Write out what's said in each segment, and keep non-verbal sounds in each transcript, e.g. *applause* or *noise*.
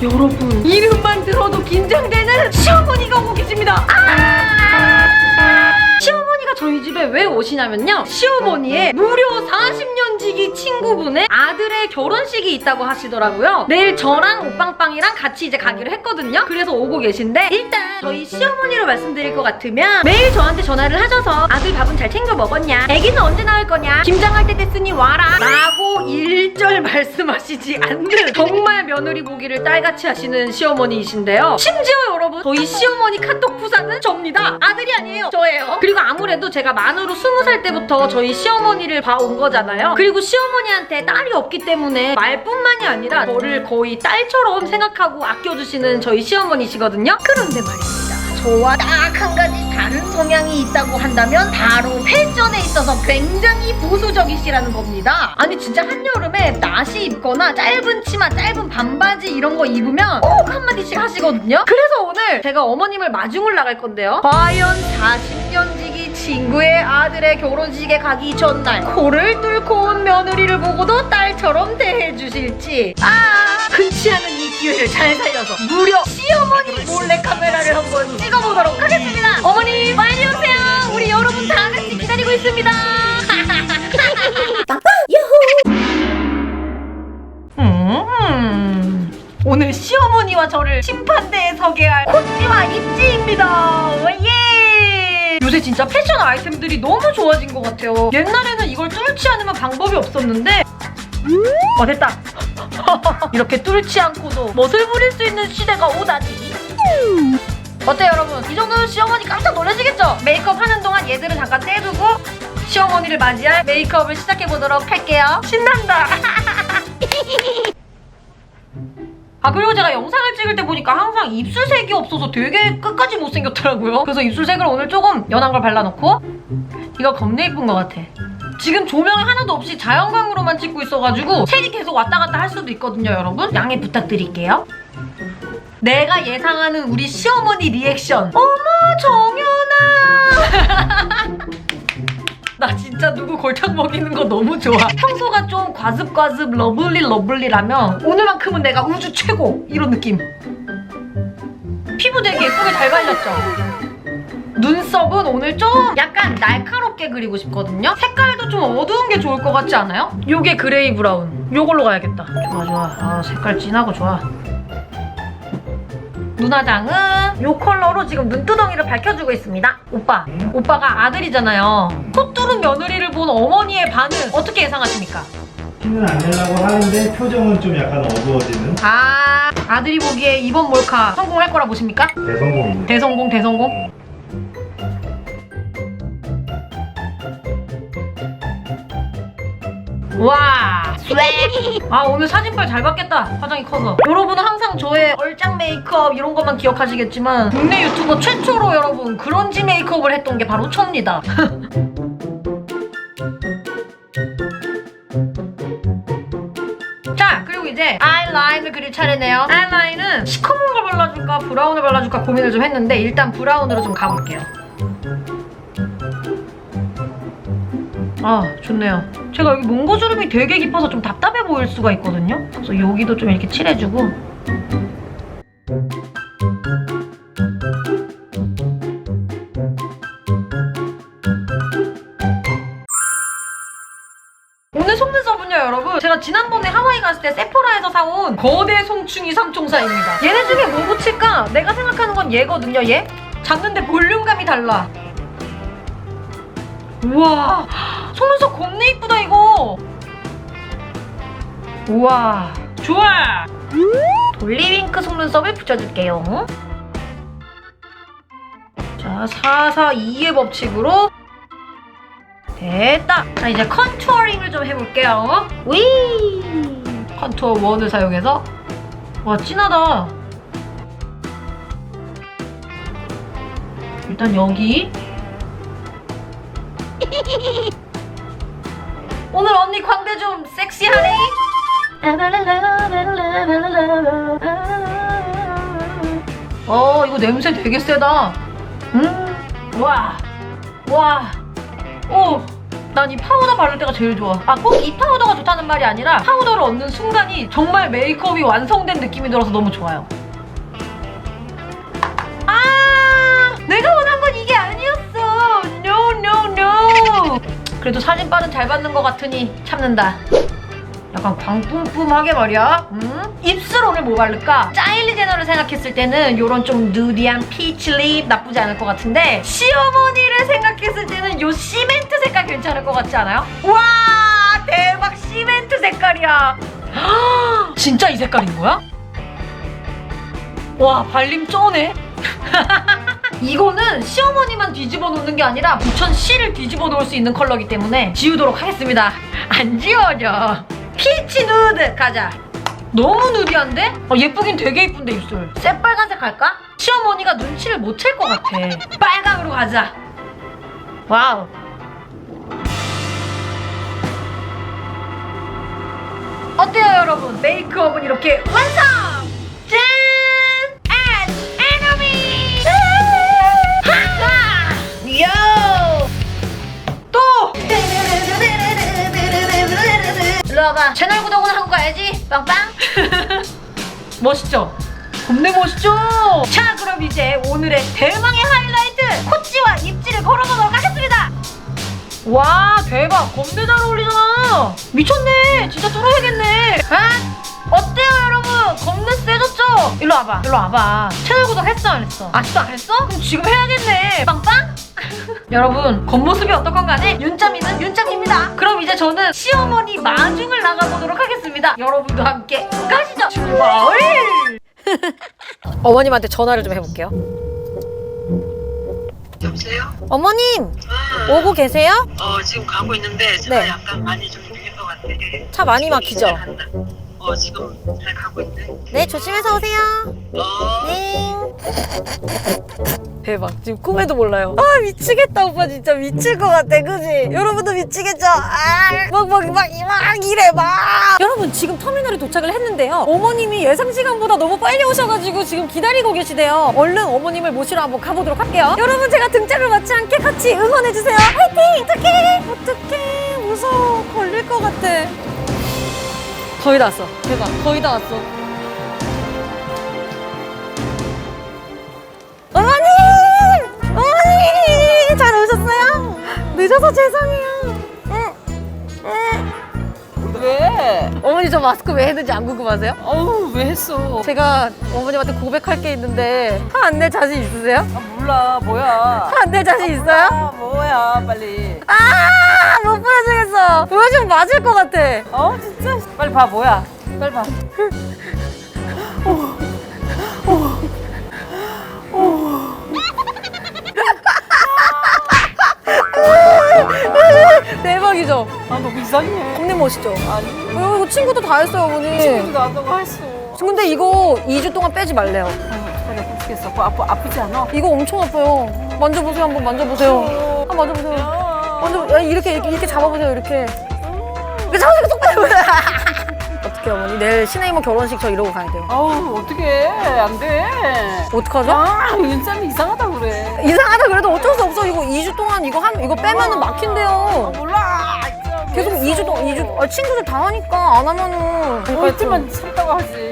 여러분 이름만 들어도 긴장되는 시어머니가 오고 계십니다 아! 시어머니 가 저희 집에 왜 오시냐면요. 시어머니의 무려 40년 지기 친구분의 아들의 결혼식이 있다고 하시더라고요. 내일 저랑 오빵빵이랑 같이 이제 가기로 했거든요. 그래서 오고 계신데 일단 저희 시어머니로 말씀드릴 것 같으면 매일 저한테 전화를 하셔서 아들 밥은 잘 챙겨 먹었냐? 애기는 언제 나올 거냐? 김장할 때 됐으니 와라! 라고 일절 *laughs* 말씀하시지 않는 정말 며느리 보기를 딸같이 하시는 시어머니이신데요. 심지어 여러분 저희 시어머니 카톡 부사는 접니다. 아들이 아니에요. 저예요. 그리고 아무래도 제가 만으로 스무 살 때부터 저희 시어머니를 봐온 거잖아요 그리고 시어머니한테 딸이 없기 때문에 말뿐만이 아니라 저를 거의 딸처럼 생각하고 아껴주시는 저희 시어머니시거든요 그런데 말입니다 저와 딱 한 가지 다른 성향이 있다고 한다면 바로 패션에 있어서 굉장히 보수적이시라는 겁니다. 아니 진짜 한여름에 나시 입거나 짧은 치마, 짧은 반바지 이런 거 입으면 꼭 한마디씩 하시거든요. 그래서 오늘 제가 어머님을 마중을 나갈 건데요. 과연 40년 지기 친구의 아들의 결혼식에 가기 전날 코를 뚫고 온 며느리를 보고도 딸처럼 대해주실지 아 흔치 않은 이 기회를 잘 살려서 무려 시어머니 몰래 카메라를 한번 찍어보도록 하겠습니다. 어머니 빨리 오세요. 우리 여러분 다 같이 기다리고 있습니다. *laughs* 음, 오늘 시어머니와 저를 심판대에 서게 할 코치와 입지입니다. 예! 요새 진짜 패션 아이템들이 너무 좋아진 것 같아요. 옛날에는 이걸 뚫지 않으면 방법이 없었는데 어 됐다. *laughs* 이렇게 뚫지 않고도 멋을 부릴 수 있는 시대가 오다니. 어때요 여러분? 이 정도면 시어머니 깜짝 놀라시겠죠? 메이크업 하는 동안 얘들은 잠깐 떼두고 시어머니를 맞이할 메이크업을 시작해보도록 할게요. 신난다. *laughs* 아 그리고 제가 영상을 찍을 때 보니까 항상 입술색이 없어서 되게 끝까지 못생겼더라고요. 그래서 입술색을 오늘 조금 연한 걸 발라놓고 이거 겁나 예쁜 것 같아. 지금 조명 하나도 없이 자연광으로만 찍고 있어가지고 색이 계속 왔다 갔다 할 수도 있거든요 여러분. 양해 부탁드릴게요. 내가 예상하는 우리 시어머니 리액션. 어머 정연아. *laughs* 나 진짜 누구 골탕 먹이는 거 너무 좋아. 평소가 좀 과즙과즙 러블리 러블리라면 오늘만큼은 내가 우주 최고 이런 느낌. 피부 되게 예쁘게 잘 발렸죠? 눈썹은 오늘 좀 약간 날카롭게 그리고 싶거든요. 색깔도 좀 어두운 게 좋을 것 같지 않아요? 요게 그레이 브라운. 요걸로 가야겠다. 좋아 좋아. 아 색깔 진하고 좋아. 눈화장은 요 컬러로 지금 눈두덩이를 밝혀주고 있습니다. 오빠, 오빠가 아들이잖아요. 코 뚫은 며느리를 본 어머니의 반응 어떻게 예상하십니까? 티는 안 내려고 하는데 표정은 좀 약간 어두워지는 아, 아들이 보기에 이번 몰카 성공할 거라 보십니까? 대성공입니다. 대성공, 대성공. 와, 쇠. 아 오늘 사진빨 잘 받겠다. 화장이 커서. 여러분은 항상 저의 얼짱 메이크업 이런 것만 기억하시겠지만 국내 유튜버 최초로 여러분 그런지 메이크업을 했던 게 바로 저입니다. *laughs* 자 그리고 이제 아이라인을 그릴 차례네요 아이라인은 시커먼 걸 발라줄까 브라운을 발라줄까 고민을 좀 했는데 일단 브라운으로 좀 가볼게요 아 좋네요 제가 여기 몽고주름이 되게 깊어서 좀 답답해 보일 수가 있거든요. 그래서 여기도 좀 이렇게 칠해주고. 오늘 속눈썹은요 여러분. 제가 지난번에 하와이 갔을 때 세포라에서 사온 거대 송충이 삼총사입니다. 얘네 중에 뭐 붙일까? 내가 생각하는 건 얘거든요 얘. 잡는데 볼륨감이 달라. 우와 속눈썹 겁나 이쁘다 이거. 우와. 좋아. 돌리윙크 속눈썹을 붙여줄게요. 자 442의 법칙으로. 됐다. 자 이제 컨투어링을 좀 해볼게요. 위! 컨투어 원을 사용해서. 와 진하다. 일단 여기 *laughs* 오늘 언니 광대 좀 섹시하네. 어 이거 냄새 되게 세다. 음, 와, 와. 오, 난 이 파우더 바를 때가 제일 좋아. 아, 꼭 이 파우더가 좋다는 말이 아니라 파우더를 얻는 순간이 정말 메이크업이 완성된 느낌이 들어서 너무 좋아요. 아, 내가 그래도 사진 빠른 잘 받는 것 같으니 참는다. 약간 광뿜뿜하게 말이야. 음? 입술 오늘 뭐 바를까? 짜일리 제너를 생각했을 때는 요런 좀 누디한 피치 립 나쁘지 않을 것 같은데 시어머니를 생각했을 때는 요 시멘트 색깔 괜찮을 것 같지 않아요? 와 대박 시멘트 색깔이야. 진짜 이 색깔인 거야? 와 발림 쩌네. *laughs* 이거는 시어머니만 뒤집어 놓는 게 아니라 부천 씨를 뒤집어 놓을 수 있는 컬러이기 때문에 지우도록 하겠습니다. *laughs* 안 지워져. 피치 누드 가자. 너무 누디한데? 어, 예쁘긴 되게 예쁜데 입술. 새빨간색 할까? 시어머니가 눈치를 못 챌 것 같아. 빨강으로 가자. 와우. 어때요 여러분? 메이크업은 이렇게 완성! 짠! 와봐. 채널 구독은 하고 가야지. 빵빵. *laughs* 멋있죠? 겁내 멋있죠? 자, 그럼 이제 오늘의 대망의 하이라이트 코찌와 입지를 걸어보도록 하겠습니다. 와, 대박. 겁내 잘 어울리잖아. 미쳤네. 진짜 뚫어야겠네. 아? 어때요, 여러분? 겁내 세졌죠? 일로 와봐. 일로 와봐. 채널 구독 했어, 안 했어? 아직도 안 했어? 그럼 지금 해야겠네. 빵빵? *laughs* 여러분 겉모습이 어떻건 간에 윤짬이는 윤짬입니다 그럼 이제 저는 시어머니 마중을 나가보도록 하겠습니다 여러분도 함께 가시죠 출발 *laughs* 어머님한테 전화를 좀 해볼게요 여보세요? 어머님 아, 오고 계세요? 어 지금 가고 있는데 차가 네. 약간 많이 좀 밀린 것 같아. 차 많이 막히죠? 잘 간다. 어 지금 잘 가고 있네. 네 조심해서 오세요. 어. 네. 대박. 지금 꿈에도 몰라요. 아 미치겠다 오빠 진짜. 미칠 것 같아. 그지? 여러분도 미치겠죠? 아막막막 막, 막 이래 막. 여러분 지금 터미널에 도착을 했는데요. 어머님이 예상 시간보다 너무 빨리 오셔가지고 지금 기다리고 계시대요. 얼른 어머님을 모시러 한번 가보도록 할게요. 여러분 제가 등짝을 맞지 않게 같이 응원해주세요. 화이팅! 어떡해? 어떡해? 무서워. 걸릴 것 같아 거의 다 왔어 대박 거의 다 왔어 어머니! 어머니! 잘 오셨어요? 늦어서 죄송해요. 왜? 어머니 저 마스크 왜 했는지 안 궁금하세요? 어우 왜 했어? 제가 어머님한테 고백할 게 있는데 화 안 낼 자신 있으세요? 아 몰라 뭐야? 화안낼 자신 있어요? 아 뭐야 빨리? 아! 못 보여주겠어. 보여주면 맞을 것 같아. 어 진짜? 빨리 봐 뭐야? 빨리 봐. 대박이죠? 아 너무 이상해. 겁내 멋있죠? 아니 어, 이거 친구도 다 했어요, 어머니. 친구도 안다고 했어. 근데 이거 2주 동안 빼지 말래요. 아. 뭐 아프 아프지 않아? 이거 엄청 아파요. 만져보세요, 한번 만져보세요. 한번 만져보세요. 먼저 야, 이렇게 이렇게, 이렇게 잡아보세요 이렇게 이렇게 잡아서 똑바로 어떻게 어머니 내일 신혜이모 결혼식 저 이러고 가야 돼요 아우 어떻게 안 돼? 어떡하죠? 아 윤쌤이 이상하다 그래. 이상하다 그래도 어쩔 수 없어 이거 2주 동안 이거 한 이거 빼면은 아, 막힌대요 몰라. 진짜 왜 계속 했어? 2주 동안 2주 아, 친구들 다 하니까 안 하면은 어, 그러니까 이틀만 참다고 하지.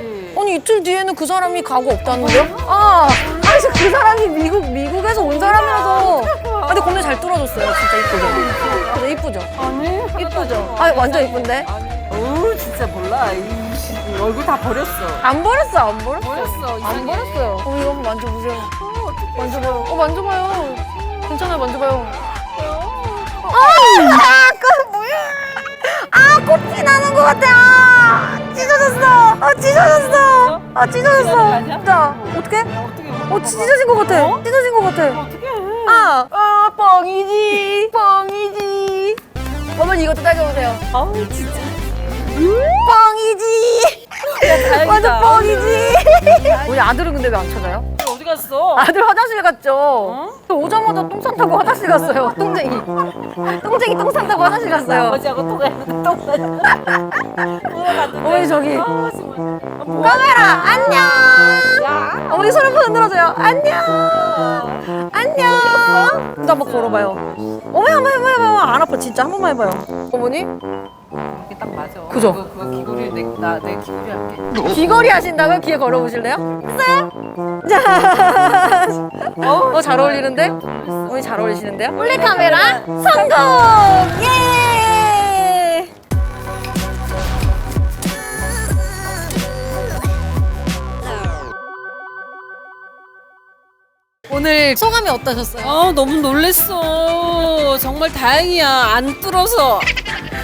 아니 이틀 뒤에는 그 사람이 가고 없다는데요? 아, 아니 진짜 그 사람이 미국 미국에서 온 사람이라서. 아, 근데 겁나 잘 뚫어줬어요, 진짜 이쁘죠. 그죠 이쁘죠. 아니 이쁘죠. 아, 완전 이쁜데. 어우 진짜 몰라. 이 씨, 얼굴 다 버렸어. 안 버렸어, 안 버렸어. 버렸어. 안. 버렸어요. 어, 이거 한번 만져보세요. 어. 만져봐요. 어, 만져봐요. 괜찮아요, 만져봐요. 아, 그 뭐야? 아, 코피 나는 것 같아. 아, 찢어졌어. 아, 찢어졌어. 아, 찢어졌어. 진짜. 어떻게? 어, 찢어진 것 같아. 어? 찢어진 것 같아. 어떻게? 아, 아, 뻥이지. 뻥이지. 어머니 이것도 따져보세요. 아우 진짜. 뻥이지. 완전 뻥이지. 우리 아들은 근데 왜 안 찾아요? 갔어? 아들 화장실 갔죠. 어? 오자마자 똥 싼다고 화장실 갔어요. 똥쟁이. 똥쟁이 똥 싼다고 화장실 갔어요. 아버지하고 통화했는데 똥. 어머니 저기 아 정말. 아? 카메라 안녕. 야. 어머니 손 한번 흔들어줘요. 안녕. 안녕. 또 한번 걸어봐요. 어머니 한번 해봐요. 안 아파 진짜 한 번만 해봐요. 어머니 딱 맞아. 그죠? 그거, 그거 귀걸이 내, 나, 내 귀걸이 할게. 귀걸이 하신다고요? 귀에 걸어보실래요? 자, 어, 잘 어울리는데? 어머니 잘 어울리시는데요? 몰래 카메라 성공! 예! 오늘 소감이 어떠셨어요? 아 너무 놀랬어. 정말 다행이야. 안 뚫어서.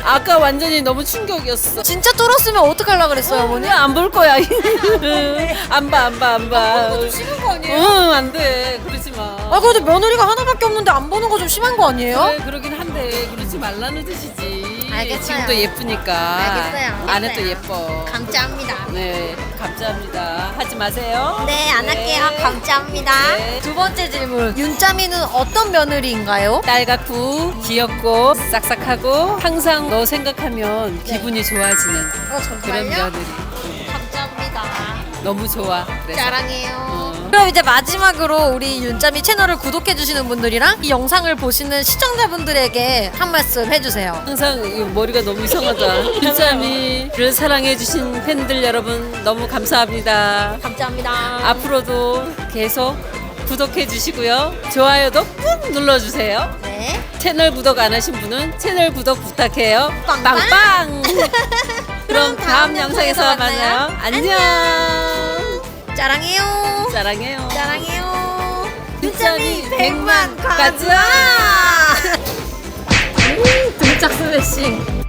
아까 완전히 너무 충격이었어. 진짜 뚫었으면 어떡하려고 그랬어요, 어머니? 안볼 거야. *laughs* 안 봐, 안 봐, 안 봐. 심한 거 아니에요? 응, 안 돼. 그러지 마. 아, 그래도 며느리가 하나밖에 없는데 안 보는 거 좀 심한 거 아니에요? 그래, 그러긴 한데 그러지 말라는 뜻이지. 알겠어요. 지금도 예쁘니까. 알겠어요, 안에도 알겠어요. 예뻐. 감사합니다. 네, 감사합니다. 하지 마세요. 네, 안 할게요. 감사합니다. 네. 두 번째 질문. 윤짜미는 어떤 며느리인가요? 딸 같고 귀엽고 싹싹하고 항상 너 생각하면 네. 기분이 좋아지는 어, 그런 며느리. 감사합니다. 너무 좋아. 그래서. 사랑해요. 어. 그럼 이제 마지막으로 우리 윤짜미 채널을 구독해주시는 분들이랑 이 영상을 보시는 시청자분들에게 한 말씀 해주세요. 항상 이 머리가 너무 이상하다. 윤짜미를 사랑해주신 팬들 여러분 너무 감사합니다. 감사합니다. 앞으로도 계속 구독해주시고요. 좋아요도 꾹 눌러주세요. 네. 채널 구독 안 하신 분은 채널 구독 부탁해요. 빵빵. 빵빵. *laughs* 그럼 다음 영상에서. 만나요. 안녕. 짜랑해요. 사랑해요. 100만 100만 가자. 가자. 등짝 스매싱.